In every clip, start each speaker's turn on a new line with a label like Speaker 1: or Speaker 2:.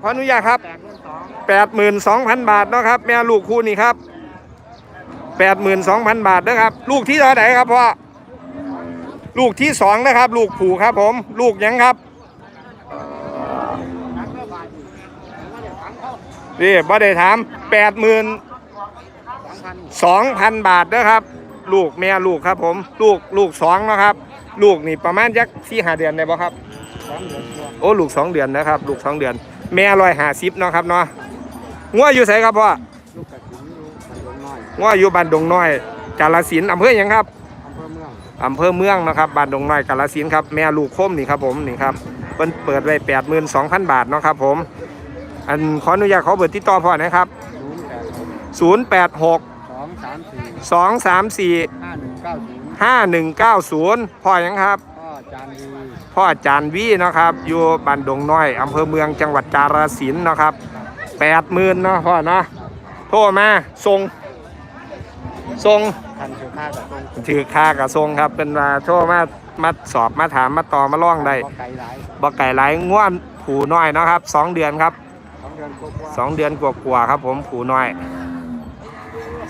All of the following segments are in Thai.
Speaker 1: ขออนุญาตครับ
Speaker 2: แปดหมื่นสอง
Speaker 1: 82,000บาทเนาะครับ แม่ลูกคู่นี้ครับ82,000บาทนะครับ ลูกที่เท่าไหนครับพ่อลูกที่สองนะครับ ลูกผูครับผม ลูกยังครับนี่บ่ได้ถาม82,000
Speaker 2: สองพัน
Speaker 1: บาทนะครับ ลูกแม่ลูกครับผม ลูกลูกสองนะครับ ลูกนี่ประมาณยักสี่หาเดือนได้บ่ครับ โอ้ลูกสองเดือนนะครับ ลูกสองเดือน แม่ร้อยหาสิบเนาะครับเนาะงัวอยู่ไสครับพ่อ
Speaker 2: ลูกกระถิ่นลูกกระถิ่นน้อย
Speaker 1: งัวอยู่บ้านดงน้อย กาลสินธุ์อำเภอหยังครับ
Speaker 2: อำเภอเมือง
Speaker 1: อำเภอเมืองนะครับบ้านดงน้อยกาลสินธุ์ครับแม่ลูกคมนี่ครับผมนี่ครับเพิ่นเปิดไว้แปดหมื่นสองพันบาทเนาะครับผม อันขออนุญาตขอเบอร์ติดต่อพ่อนะครับ
Speaker 2: ศูนย์แปดหก
Speaker 1: ศูนย์แปดหก
Speaker 2: สองสามสี่
Speaker 1: สองสามสี่
Speaker 2: ห้าหนึ่งเก้าศูนย์
Speaker 1: ห้าหนึ่งเก้าศูนย์พ่อหยังครับ
Speaker 2: ก็จานดี
Speaker 1: พ่ออาจารย์วีนะครับ อยู่บ้านดงน้อยอำเภอเมืองจังหวัดกาฬสินธุ์นะครับแปดหมื่นนะพ่อนะโทรมาส่งส่ง
Speaker 2: คันเชือข้ากับตรง
Speaker 1: ถือค่ากระทรงครับ เป็นว่าโทรมามาสอบมาถามมาต่อมาล่องได้
Speaker 2: ก็ไกลหลาย
Speaker 1: บ่ไก่หลายง่วนผูน้อยนะครับสองเดือนครับ
Speaker 2: สองเดือนกว่า
Speaker 1: สองเดือนกว่าครับ ผมผูน้อย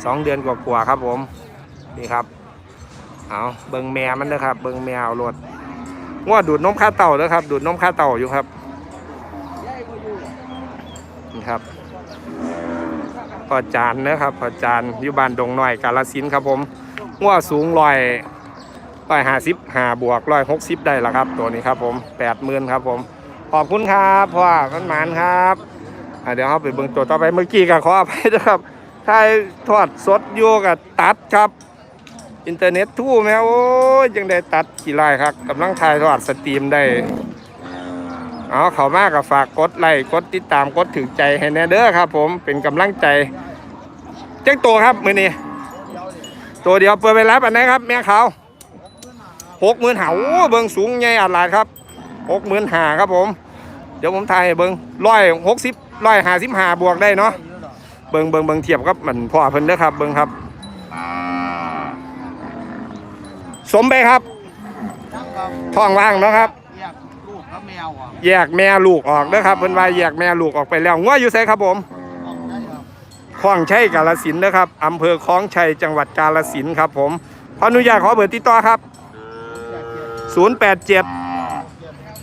Speaker 1: สองเดือนกว่าๆครับผม นี่ครับ เอาเบิงแม่มันเด้อครับ เบิงแมวรถ ง่วดูดนมข้าเต่าเด้อครับ ดูดนมข้าเต่าอยู่ครับนี่ครับพอจานนะครับพอจานอยู่บ้านดงหน้อยกาลสินครับผมง่วสูงลอยร้อยห้าสิบห้าบวกร้อยหกสิบได้แล้วครับ ตัวนี้ครับผมแปดหมื่นครับผม ขอบคุณครับพ่อมันหมานครับเดี๋ยวเราไปเบิ่งตัวต่อไปเมื่อกี้ก็ขออภัยนะครับถ่ายทอดสดอยู่กับตัดครับ อินเทอร์เน็ตทู่แม่โอ้ยยังได้ตัดกี่ไร่ครับกำลังถ่ายทอดสตรีมได้เอาเขามากกับฝากกดไลค์กดติดตามกดถึงใจให้แน่เด้อครับ ผมเป็นกำลังใจเจ้าตัวครับมือนี้ตัวเดียวเปิดไปรับอันไหนครับแม่เขาหกหมื่นหาโอ้เบิ้งสูงใหญ่อัดลาดครับหกหมื่นหาครับผม เดี๋ยวผมถ่ายเบิ้งร้อยหกสิบร้อยห้าสิบห้าบวกได้เนาะเบิ้งเบิ้งเบิ้งเทียบกับมันพ่อเพิ่นเด้อครับเบิ้งครับ สมไปครับท้องว่างเนาะครับ
Speaker 2: แยกลูกกับแมวอะ
Speaker 1: แยกแม่ลูกออกเด้อครับเพิ่นว่าแยกแม่ลูกออกไปแล้วงัวอยู่ไสครับผม
Speaker 2: ออกได้ครับ
Speaker 1: คลองชัยกาฬสินธุ์นะครับอำเภอคลองชัยจังหวัดกาฬสินธุ์ครับผมขออนุญาตขอเบอร์ติดต่อครับ 087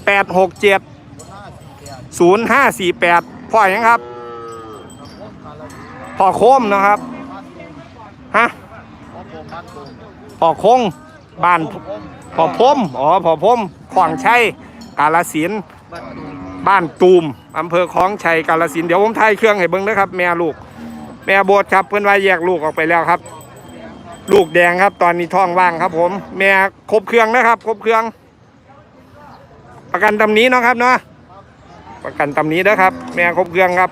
Speaker 1: 867 0548พ่อหยังครับพ่อโคมนะครับฮะ
Speaker 2: ของผมพักผม
Speaker 1: พ่อคง บ้านพ่อพมอ๋อพ่อพมคลองชัยกาฬสิน
Speaker 2: บ้า
Speaker 1: นตูมอำเภอคลองชัยกาลสินเดี๋ยวผมถ่ายเครื่องให้เบิ้งนะครับ แม่ลูก แม่โบดครับเพื่อนว่าแยกลูกออกไปแล้วครับ ลูกแดงครับ ตอนนี้ท้องว่างครับ ผม แม่ครบเครื่องนะครับครบเครื่อง ประกันตำนี้เนาะครับเนาะประกันตำนี้นะครับ แม่ครบเครื่องครับ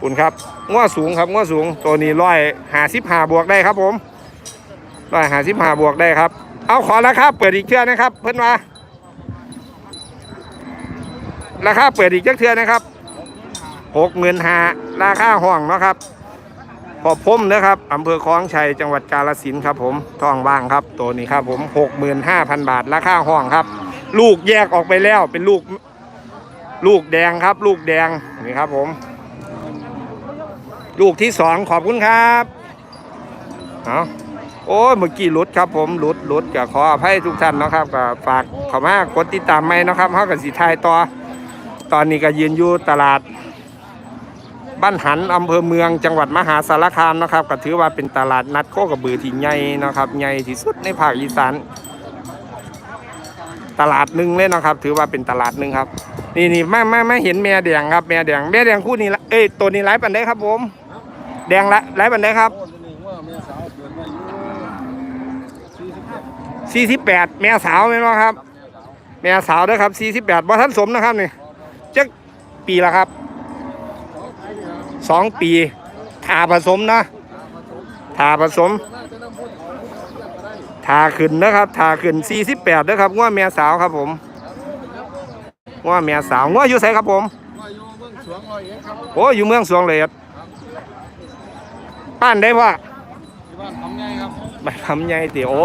Speaker 1: คุณครับง้อสูงครับง้อสูงตัวนี้ร้อยหาสิบหาบวกได้ครับ ผมร้อยหาสิบหาบวกได้ครับ เอาขอราคาเปิดอีกเชื่อนะครับ เพื่อนว่าราคาเปิดอีกจักเทือนะครับหกหมื่นหาราคาห้องนะครับพอพมนะครับอำเภอคลองชัยจังหวัดกาฬสินครับผมทองว่างครับ ตัวนี้ครับผมหกหมื่นห้าพันบาทราคาห้องครับ ลูกแยกออกไปแล้วเป็นลูกลูกแดงครับ ลูกแดงนี่ครับผม ลูกที่สองขอบคุณครับเอา โอ้เมื่อกี้หลุดครับผมหลุดหลุดก็ขออภัยทุกท่านนะครับก็ฝากข้ามากดติดตามไหมนะครับเฮากับสีไทายต่อ ตอนนี้ก็ยืนอยู่ตลาด บ้านหันอำเภอเมืองจังหวัดมหาสารคามนะครับก็ถือว่าเป็นตลาดนัดโคกระบือที่ใหญ่นะครับใหญ่ที่สุดในภาคอีสานตลาดหนึ่งเลยนะครับ ถือว่าเป็นตลาดหนึ่งครับ นี่นี่ไม่ไม่ไม่เห็นแม่แดงครับแม่แดงแม่แดงคู่นี้ละเอ้ยตัวนี้ไร้ปันได้ครับผม แดงละไร้ปันได้ครับ
Speaker 2: โอ้ตัวนี้ว่าแม่สาวเกิดมาอยู่สี่สิบเอ็ด
Speaker 1: สี่สิบแปดแม่สาวไหมเนาะครับ แม่สาวเด้อครับสี่สิบแปดบ่ท่านสมนะครับนี่จักปีละครับสองปีทาผสมนะทาผสมทาขึ้นนะครับทาขึ้นสี่สิบแปดนะครับง้อแม่สาวครับผมง้อแม่สาวง้ออยู่ไสครับผม
Speaker 2: ว่าอยู่เมืองสวงร้อยเอ็ดครับ
Speaker 1: โอ้อยู่เมืองสวงเลยป้านได้พ่อ
Speaker 2: ที่บ้านทำไง ครับ
Speaker 1: ไปทำไงติโอ้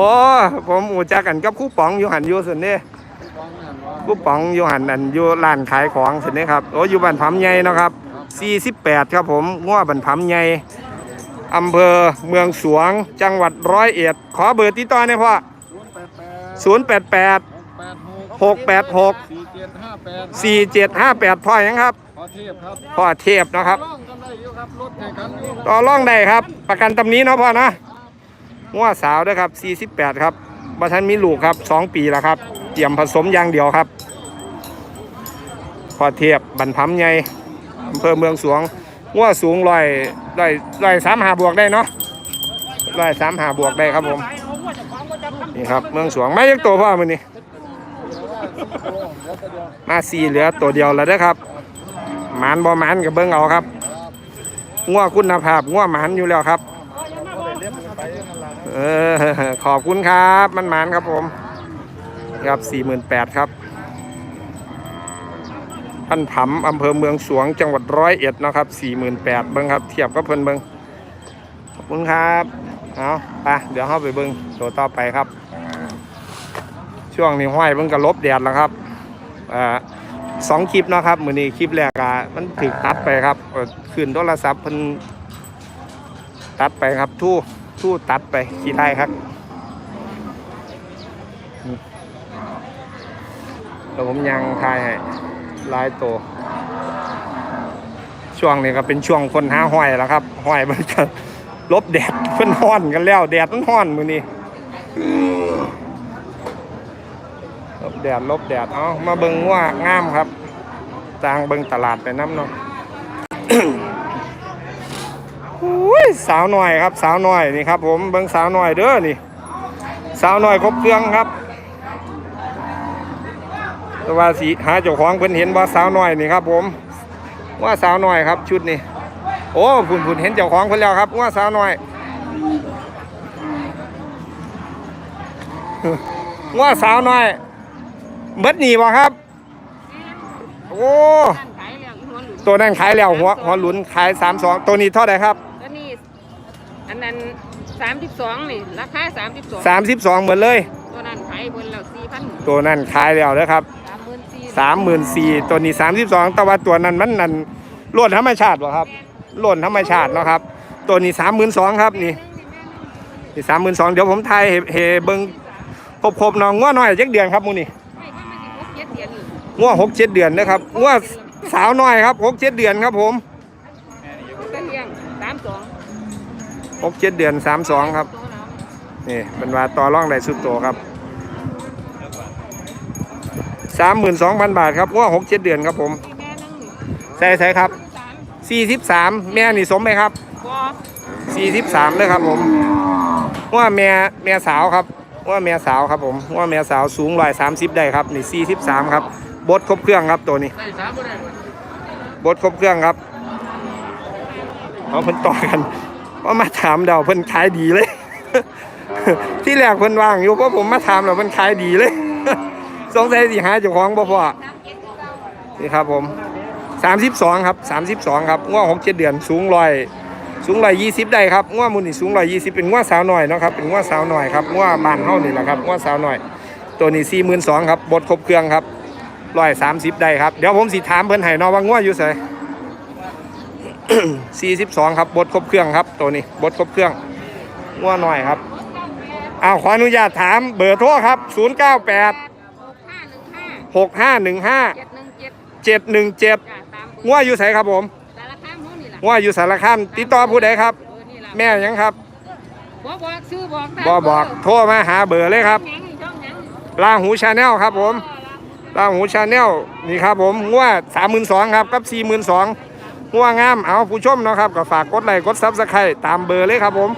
Speaker 1: ผมอูจักกันกับครู่ป๋องอยู่หันอยู่ส่วนนี้
Speaker 2: ที่บ้านนั่นว่า
Speaker 1: ครูกูป๋องอยู่หันอันอยู่ร้านขายของเสร็จนี้ครับโอ้อยู่บ้านผำใหญ่เนาะครับ 48 ครับผมง้อบ้านผำใหญ่อำเภอเมืองสวงจังหวัดร้อยเอ็ดขอเบอร์ติดต่อหน่อยพ่อ
Speaker 2: ศูนย์แปดแปด
Speaker 1: 088
Speaker 2: หกแปดหก
Speaker 1: 686
Speaker 2: สี่เจ็ดห้าแปด
Speaker 1: 4758พ่อหยังครับ
Speaker 2: พอเทียบครับ
Speaker 1: พ่อเทพเนาะครับ
Speaker 2: ล่องกันได้อยู่ครับรถแข่งกันอยู่
Speaker 1: ต่อร่องได้ครับ ประกันตำนี้เนาะพ่อนะ ง้อสาวด้วยครับ48 ครับบัทันมีลูกครับ 2 ปีแล้วครับเตรียมผสมอย่างเดียวครับ พอเทียบบันพำใหญ่อำเภอเมืองสวงง้อสูงร้อยร้อยร้อยสามหาบวกได้เนาะร้อยสามหาบวกได้ครับผมนี่ครับเมืองสวงไม่ยักตัวพ่อมือนี่มาสี่เหลือตัวเดียวแล้วเด้อครับหมานบ่หมานกับเบิ้งเอาครับง่วคุณภาพง่วหมานอยู่แล้วครับ ออขอบคุณครับ มันหมานครับผมครับสี่หมื่นแปดครับพันผำอำเภอเมืองสวงจังหวัดร้อยเอ็ดนะครับสี่หมื่นแปดเบิ้งครับ เทียบกับเพิ่นเบิ้งขอบคุณครับเอาไปเดี๋ยวเข้าไปเบิ้งตัวต่อไปครับ ช่วงนี้ห้อยเบิ้งกระลบแดดแล้วครับอ่าสองคลิปนะครับมือนี้คลิปแรกอะมันถึกตัดไปครับขึ้นโทรศัพท์เพิ่นตัดไปครับทู่ ทู่ตัดไปขี้ได้ครับแล้วผมยังทายให้ลายตัวช่วงนี้ก็เป็นช่วงคนหาห้อยแล้วครับห้อยมันก็ลบแดดเพิ่นห้อนกันแล้วแดดมันห้อนมือนี้ลบแดดลบแดด เอามาเบิงว่างามครับจางเบิงตลาดไปน้ำเนาะ อุ้ย สาวหน่อยครับ สาวหน่อยนี่ครับผมเบิงสาวหน่อยเด้อนี่ สาวหน่อยครบเครื่องครับแต่ว่าสีหาเจ้าของเพิ่นเห็นว่าสาวหน่อยนี่ครับ ผม ว่าสาวหน่อยครับ ชุดนี้โอ้ผุนผุนเห็นเจ้าของเพิ่นแล้วครับ ว่าสาวหน่อยว่าสาวหน่อยเบิดหนีบ่ครับ โอ้
Speaker 3: ขายเรื่องหัวหลุด
Speaker 1: ตัวนั้นขายแล้วหัวหัวหลุนขายสามสองตัวนี้เท่าไหร่ครับ
Speaker 3: แล้วนี่อันนั้น สามสิบสองนี่ราคาสามสิบสอง
Speaker 1: สามสิบสองเหมือนเลย
Speaker 3: ตัวนั้นขายบนแล้วสี่พัน
Speaker 1: ตัวนั้นขายแล้วนะครับ
Speaker 3: สามหมื่นสี่
Speaker 1: สามหมื่นสี่ตัวนี้สามสิบสองแต่ว่าตัวนั้นมันนั่นล้วนธรรมชาติบ่ครับล้วนธรรมชาติเนาะครับ ตัวนี้สามหมื่นสองครับนี่นี่สามหมื่นสองเดี๋ยวผมไทยเฮเฮเบิ้งครบๆน้องง้อน้อยจักเดือนครับหมูนี่
Speaker 3: ไม่ก็ไม่สิบหกเจ็ดเดือนนี่
Speaker 1: ง้อหกเจ็ดเดือนนะครับง้อสาวน้อยครับหกเจ็ดเดือนครับผม
Speaker 3: ตะเลียงสามสอง
Speaker 1: หกเจ็ดเดือนสามสองครับ นี่เป็นว่าต่อร่องได้สุดโตครับสามหมื่นสองพันบาทครับง้อหกเจ็ดเดือนครับผมใช่ใช่ครับ
Speaker 3: สี่
Speaker 1: สิบสามแม่นี่สมไหมครับสี่สิบสามเลยครับผมว่าแม่แม่สาวครับว่าแม่สาวครับผมว่าแม่สาวสูงร้อยสามสิบได้ครับนี่สี่สิบสามครับบดครบเครื่องครับตัวนี้
Speaker 2: บด
Speaker 1: ครบเครื่องครับเอาเพิ่นต่อกัน พราะมาถามเดาเพิ่นขายดีเลย ที่แรกเพิ่นว่างอยู่เพราะผมมาถามแล้วเพิ่นขายดีเลย สงสัยสิหาเจ้าของบ่พอนี่ครับผมสามสิบสองครับสามสิบสองครับง้อหกเจ็ดเดือนสูงร้อยสูงร้อยยี่สิบได้ครับง้อมูลนี่สูงร้อยยี่สิบเป็นง้อสาวหน่อยเนาะครับเป็นง้อสาวหน่อยครับง้อบ้านเฮานี่แหละครับง้อสาวหน่อย ตัวนี้สี่หมื่นสองครับบดครบเครื่องครับร้อยสามสิบได้ครับเดี๋ยวผมสิถามเพิ่นให้เนาะว่าง้ออยู่ไส สี่สิบสองครับบดครบเครื่องครับตัวนี้บดครบเครื่องง้อหน่อยครับอ้าวขออนุญาตถามเบอร์โทรครับศูนย์เก้าแปด
Speaker 3: หกห้าหนึ่งห้า
Speaker 1: หกห้าหนึ่งห้า
Speaker 3: เจ็ดหนึ่งเจ็ด
Speaker 1: เจ็ดหนึ่งเจ็ด
Speaker 3: จ้ะตาม
Speaker 1: ง้ออยู่ไสครับผม
Speaker 3: สารคามห้องนี่แหละ
Speaker 1: ง้ออยู่สารคามติดต่อผู้ใดครับ
Speaker 3: เออนี่ล่ะ
Speaker 1: แม่หยังครับ
Speaker 3: บอกบอกชื่อบอกตาม
Speaker 1: บอบอกโทรมาหาเบอร์เลยครับ
Speaker 3: ช่องหยังนี่ช่องหยัง
Speaker 1: ลาหูชาแนลครับผมลาหูชาแนลนี่ครับผมง้อสามหมื่นสองครับกับสี่หมื่นสอง ง้องามเอาผู้ชมเนาะครับก็ฝากกดไลค์กดซับสไครต์ตามเบอร์เลยครับผม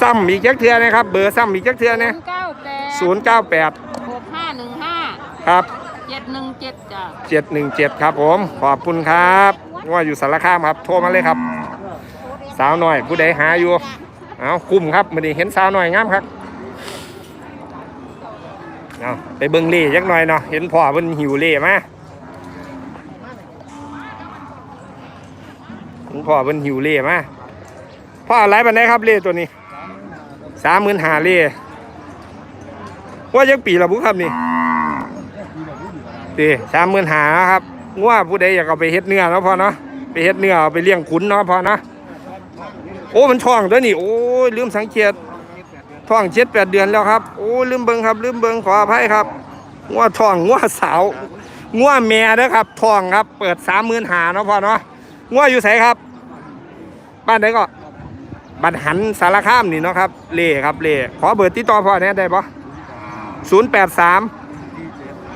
Speaker 1: ซ้ำอีกจักเทือนะครับ เบอร์ซ้ำอีกจักเทือเนี่ย
Speaker 3: เก้าแปด
Speaker 1: ศูนย์เก้าแปด
Speaker 3: หกห้าหนึ่งห้า
Speaker 1: ครับ
Speaker 3: เจ็ดหนึ่งเจ็ดจ้ะ
Speaker 1: เจ็ดหนึ่งเจ็ดครับผม ขอบคุณครับว่าอยู่สารคามครับ โทรมาเลยครับ สาวหน่อยผู้ใดหาอยู่เอาคุ้มครับมันนี้เห็นสาวหน่อยงามครับเอาไปเบิ่งเล่ยักหน่อยเนาะเห็นพ่อเพิ่นหิวเล่มา เห็นพ่อเพิ่นหิวเล่มาพ่ออะไรบันไดครับเล่ตัวนี้สามหมื่นหาเล่ว่าจักปีละบุครับนี่
Speaker 2: ปีละรู้อยู่อะไร
Speaker 1: ตีสามหมื่นหาครับว่าผู้ใดอยากเอาไปเฮ็ดเนื้อเนาะพ่อเนาะไปเฮ็ดเนื้อเอาไปเลี้ยงขุนเนาะพ่อเนาะโอ้มันท้องด้วยนี่โอ้ยลืมสังเกตท้องเจ็ดแปดเดือนแล้วครับโอ้ยลืมเบิงครับ ลืมเบิงขออภัยครับงัวท้องงัวสาวงัวแม่เด้อครับท้องครับ เปิดสามหมื่นหาเนาะพ่อเนาะ งัวอยู่ไสครับ บ้านไหนก็บ้านหันสารคามนี่เนาะครับ เล่ครับเล่ขอเบอร์ติดต่อพ่อเนี่ยได้ปะศูนย์แปดสาม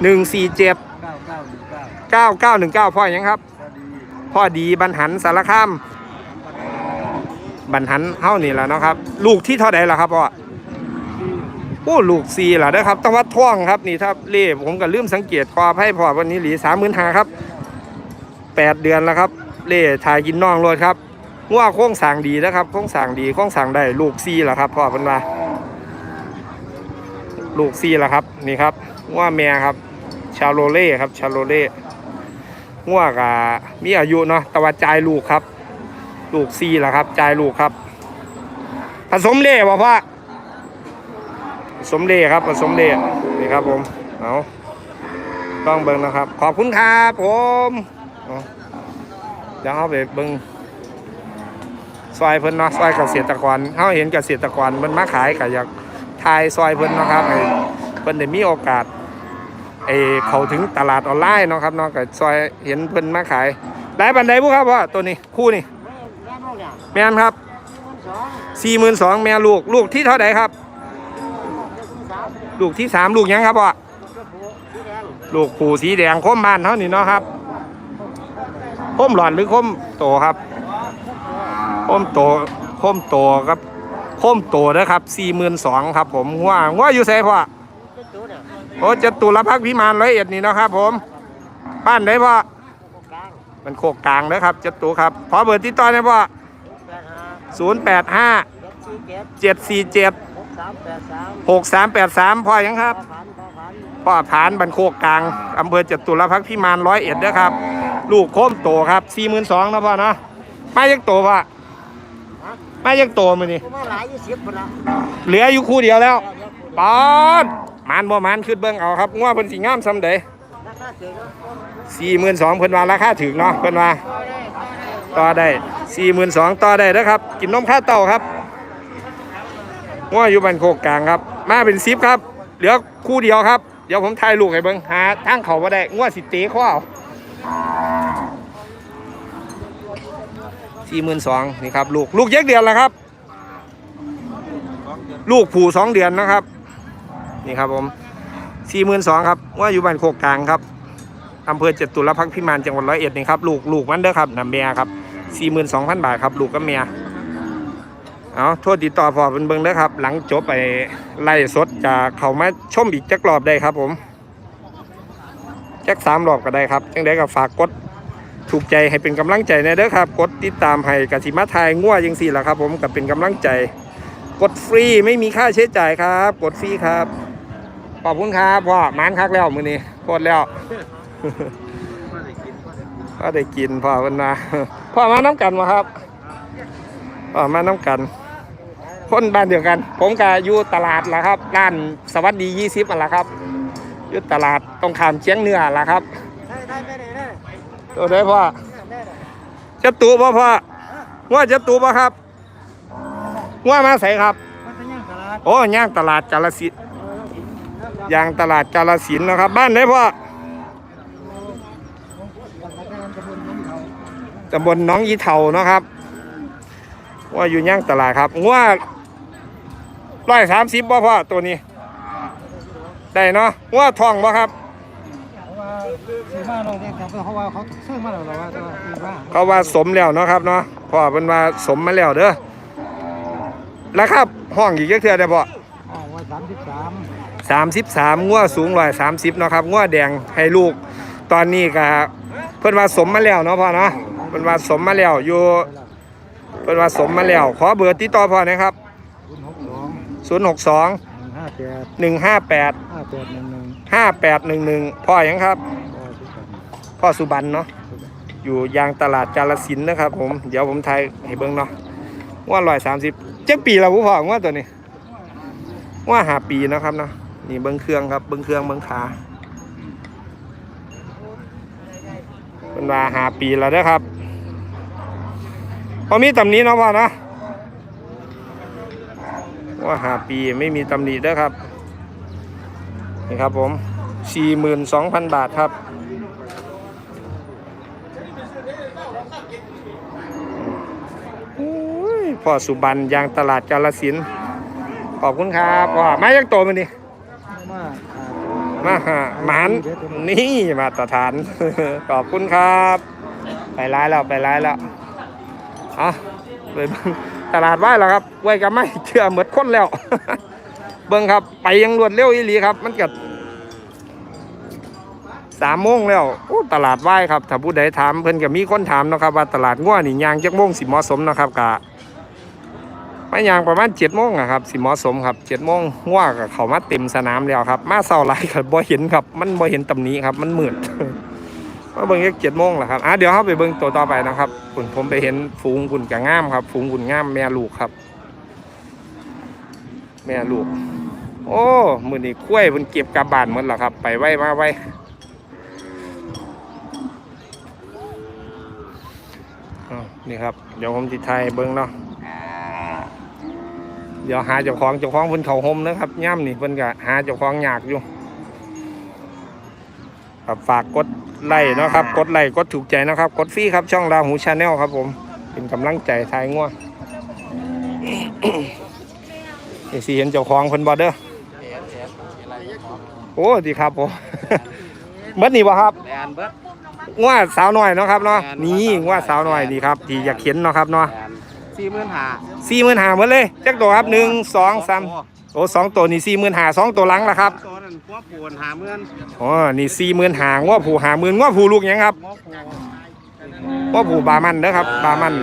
Speaker 1: หนึ่งสี่เจ็ด
Speaker 2: เก้าเก้าหนึ่งเก้า
Speaker 1: เก้าเก้าหนึ่งเก้าพ่อยังครับ
Speaker 2: พ่อดี
Speaker 1: บันหันสารคามบันหันเฮ้านี่แหละเนาะครับ ลูกที่เท่าใดล่ะครับพ่อโอ้ลูกสี่ล่ะเด้อครับต้องวัดท่องครับนี่ถ้าเล่ผมก็ลืมสังเกตพอให้พ่อวันนี้หลีสามหมื่นหาครับแปดเดือนแล้วครับ เล่ถ่ายกินน่องรถครับว่าโค้งสางดีนะครับโค้งสางดีโค้งสางได้ลูกสี่ล่ะครับพ่อเป็นว่าลูกสี่ล่ะครับนี่ครับว่าแม่ครับ ชาโลเล่ครับชาโลเล่ง่วกะมีอายุเนาะต่ว่าจ่ายลูกครับ ลูกซีละครับจ่ายลูกครับ ผสมเล่บ่พ่อผสมเล่ครับผสมเล่นี่ครับผมเอาต้องเบิ่งนะครับ ขอบคุณครับผม เอาเดี๋ยวเอาไปเบิ่งซอยเพิ่นเนาะซอยเกษตรกรเฮาเห็นเกษตรกรมันมาขายก็อยากทายซอยเพิ่นนะครับเพิ่นได้มีโอกาสไอเขาถึงตลาดออนไลน์เนาะครับเนาะก็ซอยเห็นเพิ่นมาขายได้บันไดบุครับว่าตัวนี้คู่นี่แม่นครับสี่หมื่นสองแม่ลูกลูกที่เท่าไหร่ครับ ลูกที่สามลูกยังครับพ่อลูกผูสีแดงคมบานเท่านี้เนาะครับ คมหลอนหรือคมโตครับคมโตคมโตครับคมโตนะครับสี่หมื่นสองครับ ผมว่าว่าอยู่ไสพ่อโอ้จตุรพักพิมานร้อยเอ็ดนี่นะครับ ผมบ้านไหนพ่อมันโคกกลางเด้อครับจตุครับขอเบอร์ติดต่อหนะพ่อศูนย์แปดห้าเจ็ดสี่เจ็ดหกสามแปดสามพ่อยังครับพ่อผานบันโคกกลางอำเภอจตุรพักพิมานร้อยเอ็ดเด้อครับ ลูกโค้มโตครับสี่หมื่นสองนะพ่อเนาะไม่ยังโตพ่อไม่ยังโตมือนี่
Speaker 4: มาหลายยี่สิบคนละ
Speaker 1: เหลืออยู่คู่เดียวแล้วปอนมันบ่มันขึ้นเบิ่งเอาครับงัวเพิ่นสิงามซำใด
Speaker 4: ราคาเจ๋งเนาะ
Speaker 1: สี่หมื่นสองเพิ่นว่าราคาถึงเนาะเพิ่นว่าต่อได้สี่หมื่นสองต่อได้เด้อครับ กินนมข้าวเต่าครับงัวอยู่บ้านโคกกลางครับ มาเป็นซิปครับ เหลือคู่เดียวครับ เดี๋ยวผมถ่ายลูกให้เบิ่งหาทางเขาบ่ได้งัวสิเตะข้อเอา สี่หมื่นสองนี่ครับลูกลูกเยกเดือนแล้วครับ ลูกผูสองเดือนนะครับ นี่ครับผมสี่หมื่นสองครับ ว่าอยู่บ้านโคกกลางครับอำเภอเจตุรพักพิมานจังหวัดร้อยเอ็ดนี่ครับลูกลูกมันเด้อครับนำเมียครับสี่หมื่นสองพันบาทครับ ลูกกับเมียเอาโทษติดต่อพอเป็นเบิ้งเด้อครับ หลังจบไปไล่สดจะเขามาชมอีกจักรอบได้ครับผม จักสามรอบก็ได้ครับจังได้ก็ฝากกดถูกใจให้เป็นกำลังใจในเด้อครับ กดติดตามให้กสิมาทายง่วยังสี่ละครับ ผมกับเป็นกำลังใจ กดฟรีไม่มีค่าใช้จ่ายครับ กดฟรีครับขอบคุณครับพ่อมานคักแล้วมือนี้โคตรแล้วพ่อได้กินพ่อวันนาพ่อมาน้ำกันมาครับพ่อมาน้ำกัน คนบ้านเดียวกัน ผมก็อยู่ตลาดละครับร้านสวัสดียี่สิบอะละครับ ยู่ตลาดตรงขามเชียงเหนือละครับ
Speaker 4: ได้ได้ไปไหนได้
Speaker 1: ตัวได้พ่อ
Speaker 4: ได้ได้
Speaker 1: จะตูพ่อพ่อว่าจะตูพ่อครับว่ามาใส่ครับ
Speaker 4: มันเป็นยังตลาด
Speaker 1: โอ้ย่างตลาดกาลสินธุ์ย่างตลาดกาลสินธุ์นะครับ บ้านไหนพ่อตำบลหน้องอีเถาเนาะครับ ว่าอยู่ย่างตลาดครับว่าร้อยสามสิบบ่พ่อตัวนี้ ได้เนาะงัวทองบ่ครับ
Speaker 4: เพาว่าซื้าเราเนี่ยครัเพราว่าเขาซื้อมาแล้วเราว่าจะซื้อมา
Speaker 1: เขาว่าสมแล้วเนาะครับเนาะพ่อเป็นว่าสมมาแล้วเด้อแล้วครับห้องอีกจักเท่าได้บ่อ๋
Speaker 4: อว่าสามสิบสาม
Speaker 1: 33งัวสูง130เนาะครับงัวแดงให้ลูก ตอนนี้ก็เพิ่นว่าสมมาแล้วเนาะพ่อเนาะเพิ่นว่าสมมาแล้วอยู่เพิ่นว่าสมมาแล้วขอเบอร์ติดต่อพ่อหนะครับ
Speaker 4: ศูนย์หกสอง062 แปด
Speaker 1: หนึ่งห้าแปด
Speaker 4: ห้าแปดหนึ่งหนึ่ง
Speaker 1: ห้าแปดหนึ่งหนึ่งพ่อหยังครับ
Speaker 4: ก็ทุกคน
Speaker 1: พ่อสุบันเนาะ อยู่ยางตลาดกาลสินธุ์นะครับ ผม เดี๋ยวผมถ่ายให้เบิ่งเนาะว่าร้อยสามสิบเจ็ดปีแล้วผู้พ่อว่าตัวนี้ ว่าหาปีเนาะครับเนาะ นี่เบิ้งเครื่องครับ เบิ้งเครื่องเบิ้งขาเป็นว่าหาปีแล้วเด้อครับพอมีตำหนี้นาะพ่อเนาะ ว่าหาปีไม่มีตำหนิด้อครับ นี่ครับผมสี่หมื่นสองพันบาทครับ พ่อสุบันยางตลาดกาลสิน ขอบคุณครับพ่อมายังโตมันดิ
Speaker 4: มา
Speaker 1: มาหาหมานนี่มาตรฐาน ขอบคุณครับ ไปร้ายแล้ว ไปร้ายแล้วเอาไปเบิ่ง ตลาดไหว้แล้วครับไว้กันไม่เชื่อเหมือนคนแล้ว เบิ่งครับ ไปยังรวดเร็วอีหลีครับ มันเกิดสามโมงแล้วโอ้ตลาดไหว้ครับถ้าผู้ใดถามเพิ่นก็มีคนถามนะครับว่าตลาดง่วนี่ยางจักโมงสิเหมาะสมนะครับกะไม่ยางประมาณเจ็ดโมงอะครับสิเหมาะสมครับเจ็ดโมงง่วกับเขามาเต็มสนามแล้วครับ มาเศร้าไรครับบ่เห็นครับ มันบ่เห็นตำหนี้ครับ มันมืด มาเบิ่งแค่เจ็ดโมงแหละครับอะเดี๋ยวเขาไปเบิ่งตัวต่อไปนะครับคุณผมไปเห็นฝูงคุณกะง่ามครับ ฝูงคุณง่ามแม่ลูกครับ แม่ลูก โอ้มือนี้กล้วยมันเก็บกลับบ้านหมดแล้วครับ ไปไว้มาไว้นี่ครับ เดี๋ยวผมจิไทยเบิ้งเนาะเดี๋ยวหาเจ้าของเจ้าของเพิ่นเขาหมนะครับย่ำนี่เพิ่นก็หาเจ้าของยากอยู่ครับฝากกด ไลค์เนาะครับ กดไลค์กดถูกใจนะครับ กดฟรีครับช่องดาวหูชาแนลครับผม เป็นกำลังใจทายง่วนี่สิเห็นเจ้าของเพิ่นบ่เด้อโอ้ดีครับผมเบิดนี่บ่ครับ
Speaker 2: แมนเบิด
Speaker 1: งว่าสาวน้อยเนาะครับเนาะ
Speaker 2: แม่น
Speaker 1: นี่งว่าสาวน้อยดีครับที่อยากเห็นเนาะครับเนาะ
Speaker 2: แมนสี่หมื่นห้า
Speaker 1: สี่หมื่นหาหมดเลยจักตัวครับหนึ่งสองสามโอ้สองตัวนี่สี่หมื่นหาสองตัวหลังละครับ
Speaker 2: ตั วนั้นหัวปูนหาเมื่อน
Speaker 1: อ๋อ นี่สี่หมื่นหางว่าผูหาหมื่นว่าผูลูกหยังครับ
Speaker 2: วปู
Speaker 1: ว่าผูบามันเด้อครับ บามัน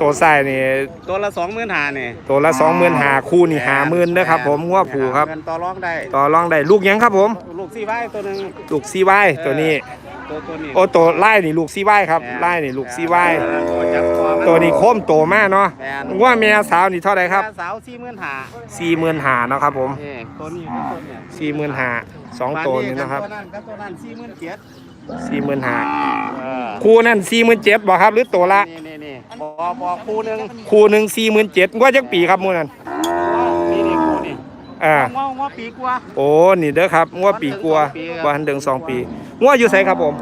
Speaker 1: ตัวใส่นี่
Speaker 2: ตัวละสองหมื่นหาเนี่ย
Speaker 1: ตัวละสองหมื่นหาคู่นี่หาหมื่นเด้อครับ ผมว่าผูครับ
Speaker 2: เงินต่อรองได้
Speaker 1: ต่อรองได้ลูกหยังครับผม
Speaker 2: ลูกสี่ใบตัวหนึ่ง
Speaker 1: ลูกซีไว้ตัวนี้
Speaker 2: ตัวตัวนี้
Speaker 1: โอ้ตัวไล่นี่ลูกซีไว้ครับไล่นี่ลูกซีไว้
Speaker 2: ตัวจับ ตัวมัน
Speaker 1: ตัวนี้โค้มโตมากเนาะ
Speaker 2: แมน
Speaker 1: ว่าแม่สาวนี่เท่าไหร่ครับ
Speaker 2: สาวสี่หมื่นห้า
Speaker 1: สี่หมื่นหาเนาะครับผม
Speaker 2: นี่ตัวนี้ตัวเนี่ย
Speaker 1: สี่หมื่นหาสองตัวนี้นะครับ
Speaker 2: ตัวนั้นกับตัวนั้นสี่หมื่นเจ็ด
Speaker 1: สี่หมื่นหา
Speaker 2: เออ
Speaker 1: คู่นั่นสี่หมื่นเจ็ดบ่ครับหรือตัวละ
Speaker 2: นี่นี่นี่บอบอคู่หนึ่ง
Speaker 1: คู่หนึ่งสี่หมื่นเจ็ดว่าจักปีครับหมู่นั้น
Speaker 2: นี่นี่คู่นี่
Speaker 1: อ่า
Speaker 2: ง้อง้อปีกว่า
Speaker 1: โอ้นี่เด้อครับงวปีกลัวว่าหันเดิงสองปีงวอยู่ไสครับผม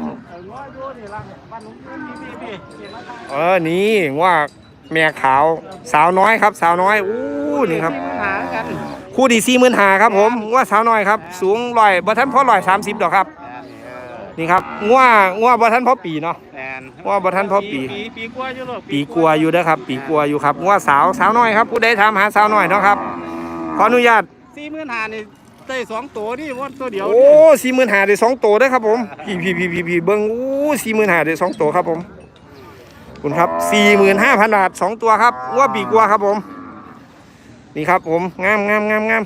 Speaker 2: ง้ออยู่นี่ละบ้านหนุ่มพี่พี่พี่เห็นไหมครับ
Speaker 1: เออนี่งวแม่ขาวสาวน้อยครับ สาวน้อยอู้นี่ครับ
Speaker 2: หากัน
Speaker 1: คู่ดีสี่หมื่นหาครับผมงวสาวน้อยครับ สูงร้อยบ่ทันพอร้อยสามสิบดอกครับ
Speaker 2: แอนนี่เออ
Speaker 1: นี่ครับงวงวบ่ทันพอปีเนาะ
Speaker 2: แอน
Speaker 1: ว่าบ่ทันพอปี
Speaker 2: ปีปีกว่าอยู่หรอก
Speaker 1: ปีกลัวอยู่เด้อครับ ปีกลัวอยู่ครับงวสาวสาวน้อยครับผู้ใดถามหาสาวน้อยเนาะครับขออนุญาต
Speaker 2: สี่หมื่นหานี่ ได้สองตัวนี่วันตัวเดียว
Speaker 1: โอ้สี่หมื่นหาได้สองตัวเด้อครับผมพี่พี่พี่พี่พี่เบิ้งโอ้สี่หมื่นหาได้สองตัวครับผมคุณครับสี่หมื่นห้าพันบาทสองตัวครับงวปีกลัวครับผม นี่ครับผมงามงามงามงาม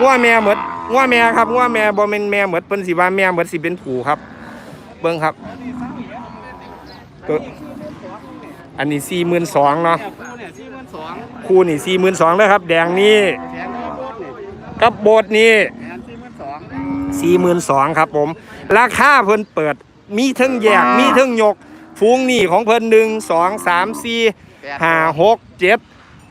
Speaker 1: งวแม่หมดงวแม่ครับงวแม่บ่เป็นแม่หมดเพิ่นสิว่าแม่หมดสิเป็นผูครับ เบิ้งครับตัวอันนี้สี่หมื่นสองเนาะ
Speaker 2: เนี่ยคู่เนี่ยสี่หมื่นสอง
Speaker 1: คู่นี่สี่หมื่นสองเลยครับ แดงนี่
Speaker 2: แทนที่โบดนี่
Speaker 1: กับโบดนี่
Speaker 2: แทนสี่หมื่นสอง
Speaker 1: สี่หมื่นสองครับผม ราคาเพิ่นเปิด มีเทิงแยก มีเทิงยก ฟูงนี่ของเพิ่นหนึ่งสองสามสี่
Speaker 2: แปด
Speaker 1: ห้าหกเจ็ด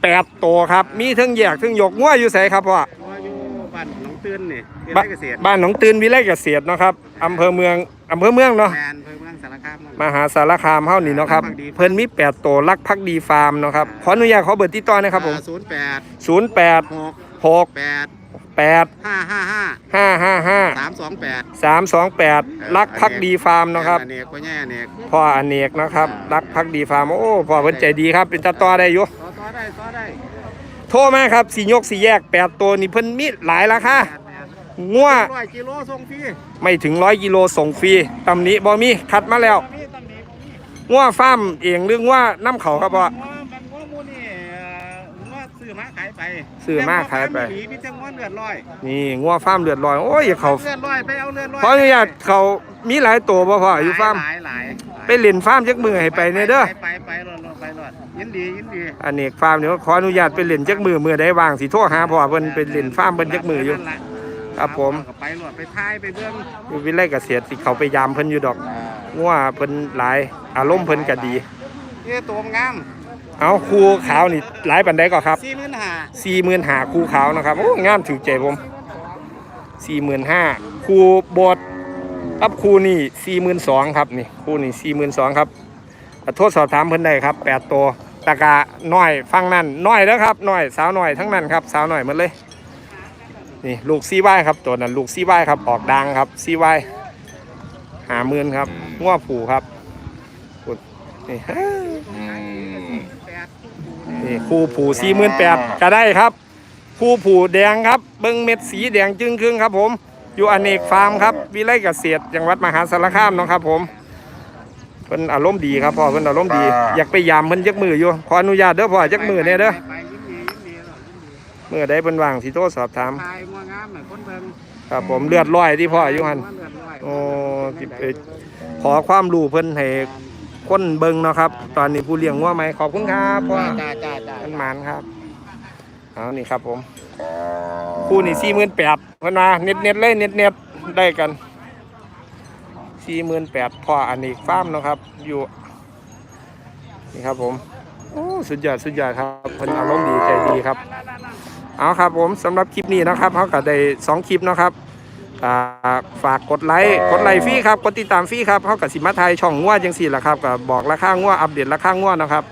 Speaker 1: แปดตัวครับ มีเทิงแยกเทิงยกงัวอยู่ไสครับพ่อ
Speaker 2: ว่าอยู่บ้านหนองตื่นนี่ที่
Speaker 1: บ้า
Speaker 2: ไรเกษตร
Speaker 1: บ้านหนองตื่นวิไลเกษตรเนาะครับอำเภอเมืองอำเภอเมืองเนาะ
Speaker 2: แมนเพิ่มเมืองสารคาม
Speaker 1: มหาสารคามเฮานี่เนาะครับ เพิ่นมีแปดตัวรักพักดีฟาร์มเนาะครับ ขออนุญาตขอเบอร์ติดต่อหนะครับผม
Speaker 2: ศูนย์แปด
Speaker 1: ศูนย์แปด
Speaker 2: หก
Speaker 1: หก
Speaker 2: แปด
Speaker 1: แปด
Speaker 2: ห้าห้าห้า
Speaker 1: ห้าห้าห้า
Speaker 2: สามสองแปด
Speaker 1: สามสองแปดรักพักดีฟาร์มเนาะครับ
Speaker 2: อเนกพ่อแย่อเนก
Speaker 1: พ่ออเนกนะครับ รักพักดีฟาร์มโอ้พ่อเพิ่นใจดีครับ เป็นตาต่อได้อยู่
Speaker 2: ต่อต่อได้ต่อได้
Speaker 1: โทรมาครับสียกสีแยกแปดตัวนี่เพิ่นมีหลายราคา
Speaker 2: แปดแปด
Speaker 1: งัว
Speaker 2: ร้อยกิโลส่งฟรี
Speaker 1: ไม่ถึงร้อยกิโลส่งฟรีตำหนิบ่มีคัดมาแล้ว
Speaker 2: มีตำหนิบ่มี
Speaker 1: งัวฟาร์มเองหรืองัวน้ำเขาครับพ่อ
Speaker 2: ว่ามันว่ามูนี่เอ่อว่าซื้อมาขาย ไป
Speaker 1: ซื้อมาขายไป
Speaker 2: แต่ว่มีมีจังหวะเลือดลอย
Speaker 1: นี่งัวฟาร์มเลือดลอยโอ้ยเขา
Speaker 2: เลือดลอยไปเอาเลือดลอย
Speaker 1: ขออนุญาตเขามีหลายตัวบ่พ่ออยู่ฟาร์ม
Speaker 2: หลายหลายหลาย
Speaker 1: ไปเล่นฟาร์มจักมือให้ไปเนี่ยเด้อ
Speaker 2: ไปไปไปรถรถไปรถยินดียินดี
Speaker 1: อเนกฟาร์มเดี๋ยวขออนุญาตไปเล่นจักมือมือใดว่างสิโทรหาพ่อเพิ่นไปเล่นฟาร์มเพิ่นจักมืออยู่
Speaker 2: นั่นแหละ
Speaker 1: ครับผม
Speaker 2: ก็ไปหลดไปท้ายไปเบื้อง
Speaker 1: อยู่วิไลเกษตรสิเขาไปยามเพิ่นอยู่ดอกงัวเพิ่นหลายอารมณ์เพิ่นก็ดี
Speaker 2: นี่ตัวงาม
Speaker 1: เอาคูขาวนี่หลายปันไดก็ครับ
Speaker 2: สี่หมื่นห้า
Speaker 1: สี่หมื่นหาคูขาวนะครับโอ้งามถือใจผมสี่หมื่นห้าคูบดกับคูนี่สี่หมื่นสองครับนี่คูนี่สี่หมื่นสองครับขอโทษสอบถามเพิ่นได้ครับแปดตัวตะกะน้อยฟังนั่นน้อยแล้วครับน้อยสาวน้อยทั้งนั้นครับสาวน้อยหมดเลยนี่ลูกซีไว้ครับตัวนั้นลูกซีไว้ครับออกดังครับซีไว้หาหมื่นครับง้อผูครับอุดนี่นี่ คู่ผูสี่หมื่นแปดก็ได้ครับ คู่ผูแดงครับ เบิ้งเม็ดสีแดงจึงครึ่งครับ ผม อยู่อเนกฟาร์มครับ วิไลเกษตรจังหวัดมหาสารคามเนาะครับ ผมเพิ่นอารมณ์ดีครับพ่อเพิ่นอารมณ์ดี อยากไปยามเพิ่นจักมืออยู่ขออนุญาตเด้อพ่อจักมือเนี่ยเด้อ
Speaker 2: ไปยิ้มดียิ้มดีหรอ
Speaker 1: มือใดเพิ่นว่างสิโทรสอบถาม
Speaker 2: ทายมัวงามเหมือนคนเบิ่ง
Speaker 1: ครับผมเลือดร้อยที่พ่ออยู่หัน
Speaker 2: ว่าเลือดร้อย
Speaker 1: โอ้สิไปขอความรู้เพิ่นให้ คนเบิ่งเนาะครับ ตอนนี้ผู้เลี้ยงงัวไหมขอบคุณครับพ่อ
Speaker 2: จ้าจ้าจ้า
Speaker 1: มันมันครับเอานี่ครับผมคู่นี่สี่หมื่นแปดเพิ่นมาเน็ตเน็ตๆเลยเน็ตเน็ตๆได้กันสี่หมื่นแปดพ่ออันนี้ฟาร์มเนาะครับ อยู่ นี่ครับผมโอ้สุดยอดสุดยอดครับเพิ่นอารมณ์ดีใจดีครับ เอาครับผมสำหรับคลิปนี้นะครับเขาก็ได้สองคลิปเนาะครับ อ่าฝากกดไลค์กดไลค์ฟรีครับกดติดตามฟรีครับเขากับสิมาไทยช่องงัวจังสี่ละครับก็บอกราคางัวอัปเดตราคางัวนะครับ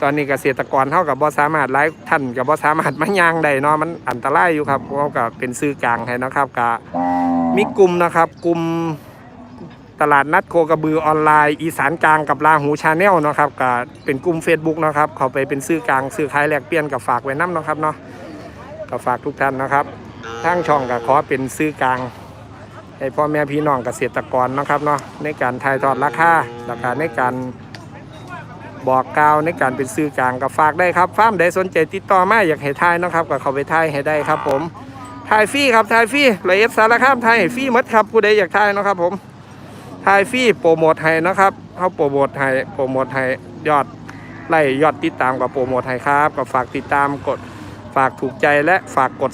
Speaker 1: ตอนนี้เกษตรกรเท่ากับบ่สามารถไลฟ์ท่านกับบ่สามารถมาย่างได้เนาะมันอันตรายอยู่ครับเขาก็เป็นซื้อกลางให้นะครับกะมีกลุ่มนะครับกลุ่มตลาดนัดโคกระบือออนไลน์อีสานกลางกับลาหูชาแนลเนาะครับก็เป็นกลุ่ม Facebook เนาะครับเขาไปเป็นซื้อกลางซื้อขายแลกเปลี่ยนกับฝากไว้น้ำเนาะครับเนาะก็ฝากทุกท่านนะครับ ทางช่องก็ขอเป็นซื้อกลางให้พ่อแม่พี่น้องเกษตรกรนะครับเนาะในการถ่ายทอดราคาราคาในการบอกกล่าวในการเป็นสื่อกลางกับฝากได้ครับฟาร์มใดสนใจติดต่อมาอยากให้ทายนะครับก็เข้าไปทายให้ได้ครับ ผมทายฟรีครับทายฟรีละเอียดสารคามทายฟรีหมดครับผู้ใดอยากทายนะครับ ผมทายฟรีโปรโมทให้นะครับเขาโปรโมทให้โปรโมทให้ยอดไล่ยอดติดตามกับโปรโมทให้ครับก็ฝากติดตามกด ฝากถูกใจและฝากกด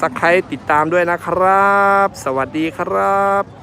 Speaker 1: ซักไครติดตามด้วยนะครับ สวัสดีครับ